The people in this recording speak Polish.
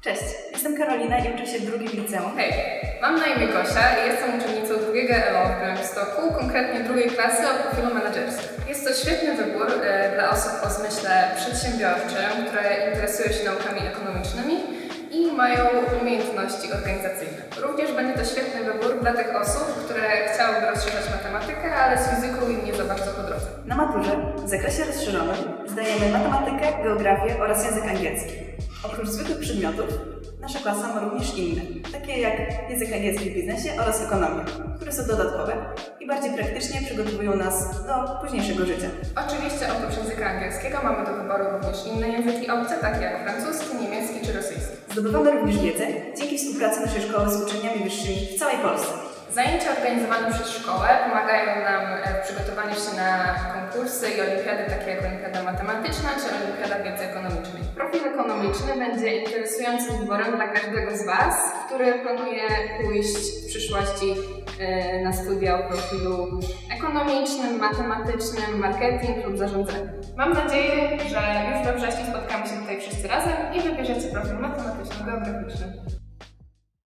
Cześć, jestem Karolina i uczę się w drugim liceum. Hej, mam na imię Gosia i jestem uczennicą drugiego ELO w Białymstoku, konkretnie drugiej klasy o profilu menedżerskim. Jest to świetny wybór e, dla osób o zmyśle przedsiębiorczym, które interesują się naukami ekonomicznymi i mają umiejętności organizacyjne. Również będzie to świetny wybór dla tych osób, które chciałyby rozszerzać matematykę, ale z fizyką im nie za bardzo po drodze. Na maturze w zakresie rozszerzonym zdajemy matematykę, geografię oraz język angielski. Oprócz zwykłych przedmiotów, nasza klasa ma również inne, takie jak język angielski w biznesie oraz ekonomia, które są dodatkowe i bardziej praktycznie przygotowują nas do późniejszego życia. Oczywiście oprócz języka angielskiego mamy do wyboru również inne języki obce, takie jak francuski, niemiecki czy rosyjski. Zdobywamy również wiedzę dzięki współpracy naszej szkoły z uczelniami wyższymi w całej Polsce. Zajęcia organizowane przez szkołę pomagają nam e, w przygotowaniu się na konkursy i olimpiady, takie jak Olimpiada Matematyczna czy Olimpiada Wiedzy ekonomiczny będzie interesującym wyborem dla każdego z Was, który planuje pójść w przyszłości e, na studia o profilu ekonomicznym, matematycznym, marketing lub zarządzanie. Mam nadzieję, że już we wrześniu spotkamy się tutaj wszyscy razem i wybierzecie profil matematyczno-geograficzny.